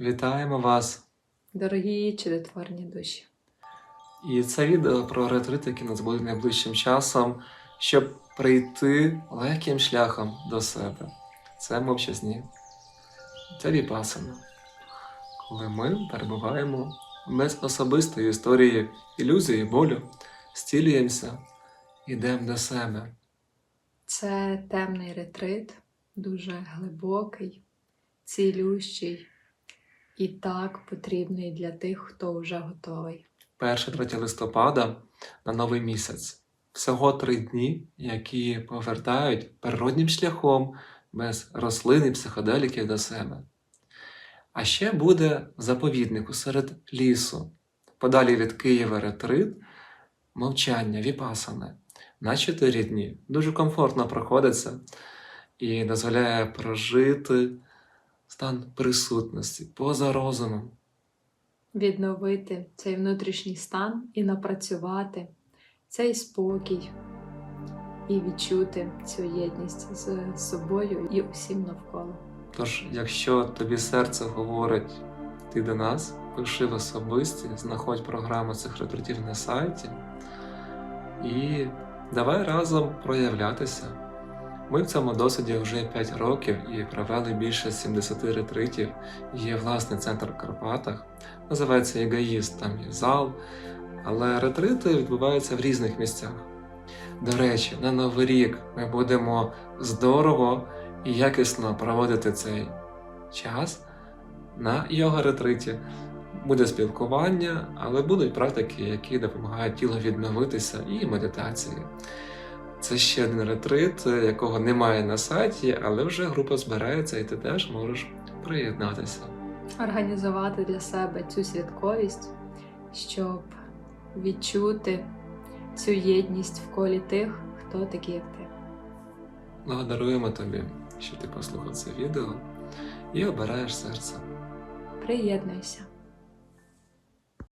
Вітаємо вас! Дорогі чудотворні душі. І це відео про ретрит, який нас буде найближчим часом, щоб прийти легким шляхом до себе. Це мовчазні. Це віпасана. Коли ми перебуваємо без особистої історії ілюзії, болю, стілюємося, йдемо до себе. Це темний ретрит, дуже глибокий, цілющий і так потрібний для тих, хто вже готовий. 1-3 листопада на новий місяць. Всього три дні, які повертають природнім шляхом без рослин і психоделіків до себе. А ще буде заповіднику серед лісу, подалі від Києва ретрит, мовчання, віпасане. На 4 дні дуже комфортно проходиться і дозволяє прожити стан присутності поза розумом. Відновити цей внутрішній стан і напрацювати цей спокій, і відчути цю єдність з собою і усім навколо. Тож, якщо тобі серце говорить ти до нас, пиши в особисті, знаходь програму цих ретритів на сайті і давай разом проявлятися. Ми в цьому досвіді вже 5 років і провели більше 70 ретритів. Є власний центр в Карпатах, називається Егоїст, там є зал, але ретрити відбуваються в різних місцях. До речі, на Новий рік ми будемо здорово і якісно проводити цей час на йога ретриті. Буде спілкування, але будуть практики, які допомагають тілу відновитися, і медитації. Це ще один ретрит, якого немає на сайті, але вже група збирається, і ти теж можеш приєднатися. Організувати для себе цю святковість, щоб відчути цю єдність в колі тих, хто такі, як ти. Благодаруємо тобі, що ти послухав це відео і обираєш серце. Приєднуйся.